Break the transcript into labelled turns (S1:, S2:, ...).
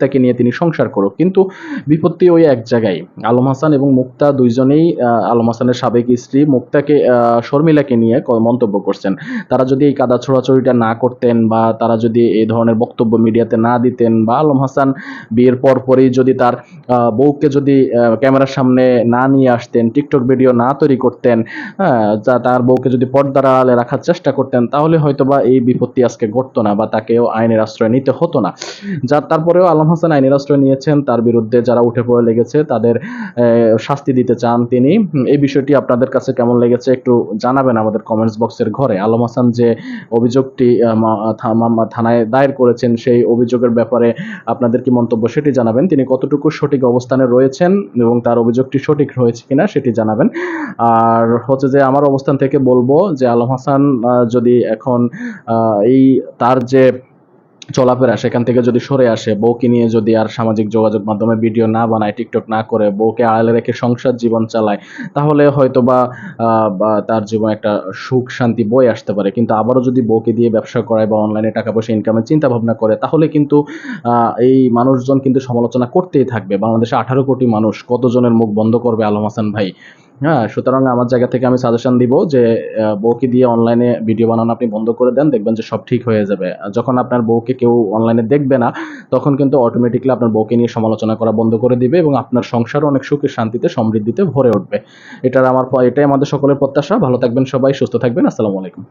S1: মুক্তাকে নিয়ে তিনি সংসার করুক। কিন্তু বিপত্তি ওই এক জায়গায়। আলম হাসান এবং মুক্তা দুইজনেই আলম হাসানের সাবেক স্ত্রী মুক্তাকে শর্মিলাকে নিয়ে মন্তব্য করছেন। তারা যদি এই কাদা ছোড়াছড়িটা না করতেন বা তারা যদি এই ধরনের বক্তব্য মিডিয়াতে না দিতেন বা আলম হাসান বিয়ের পর পরই যদি তার বউকে যদি ক্যামেরার সামনে না নিয়ে আসতেন, টিকটক ভিডিও না তৈরি করতেন হ্যাঁ যা তার বউকে যদি পর্দার আড়ালে রাখার চেষ্টা করতেন, তাহলে হয়তোবা এই বিপত্তি আজকে ঘটতো না বা তাকেও আইনের আশ্রয় নিতে হতো না। যা তারপরেও আলম হাসান আইনের আশ্রয় নিয়েছেন, তার বিরুদ্ধে যারা উঠে পড়ে লেগেছে, তাদের শাস্তি দিতে চান তিনি। এই বিষয়টি আপনাদের কাছে কেমন লেগেছে একটু জানাবেন আমাদের কমেন্টস বক্সের ঘরে। আলম হাসান যে অভিযোগটি থানায় দায়ের করেছেন, সেই অভিযোগের ব্যাপারে আপনাদের কি মন্তব্য সেটি জানাবেন। তিনি কতটুকু সঠিক অবস্থানে রয়েছেন এবং তার অভিযোগটি সঠিক রয়েছে কিনা সেটি জানাবেন। আর হচ্ছে যে আমার অবস্থান থেকে বলব যে আলম হাসান যদি এখন এই তার যে চলাফেরা সেখান থেকে যদি সরে আসে, বউকে নিয়ে যদি আর সামাজিক যোগাযোগ মাধ্যমে ভিডিও না বানায়, টিকটক না করে, বউকে আড়ালে রেখে সংসার জীবন চালায়, তাহলে হয়তো বা তার জীবনে একটা সুখ শান্তি বই আসতে পারে। কিন্তু আবারও যদি বউকে দিয়ে ব্যবসা করায় বা অনলাইনে টাকা পয়সা ইনকামের চিন্তা ভাবনা করে, তাহলে কিন্তু এই মানুষজন কিন্তু সমালোচনা করতেই থাকবে। বাংলাদেশে আঠারো কোটি মানুষ, কতজনের মুখ বন্ধ করবে আলম হাসান ভাই? হ্যাঁ সুতরাং আমার জায়গা থেকে আমি সাজেশন দিব যে বউকে দিয়ে অনলাইনে ভিডিও বানানো আপনি বন্ধ করে দেন, দেখবেন যে সব ঠিক হয়ে যাবে। যখন আপনার বউকে কেউ অনলাইনে দেখবে না, তখন কিন্তু অটোমেটিকলি আপনার বউকে নিয়ে সমালোচনা করা বন্ধ করে দিবে এবং আপনার সংসার অনেক সুখে, শান্তিতে, সমৃদ্ধিতে ভরে উঠবে। এটার আমার, এটাই আমাদের সকলের প্রত্যাশা। ভালো থাকবেন সবাই, সুস্থ থাকবেন। আসসালামু আলাইকুম।